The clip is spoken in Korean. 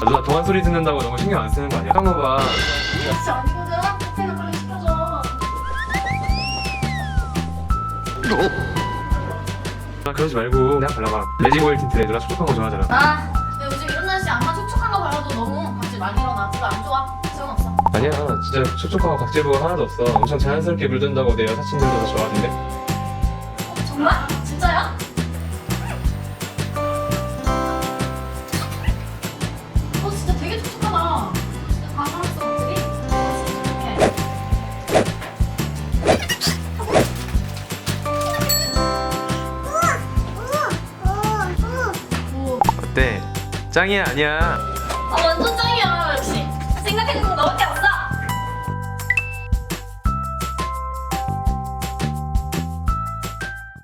아, 누나 동안 소리 듣는다고 너무 신경 안 쓰는 거 아니야? 한거 봐. 진짜 아니거든. 커피는 빨리 시켜줘. 나 그러지 말고 내가 발라봐. 레지고 오일 틴트 누나 촉촉한 거 좋아하잖아. 아, 근데 요즘 이런 날씨 안마 촉촉한 거 발라도 너무 각질 많이 일어나. 별로 안 좋아. 소용없어. 아니야, 진짜 촉촉하고 각질부가 하나도 없어. 엄청 자연스럽게 물든다고 내 여사친들도 다 좋아하던데. 어, 정말? 진짜야? 어, 진짜 되게 촉촉하다. 진짜 다. 우우, 우우, 우우. 오, 어때? 짱이야, 아니야? 아, 완전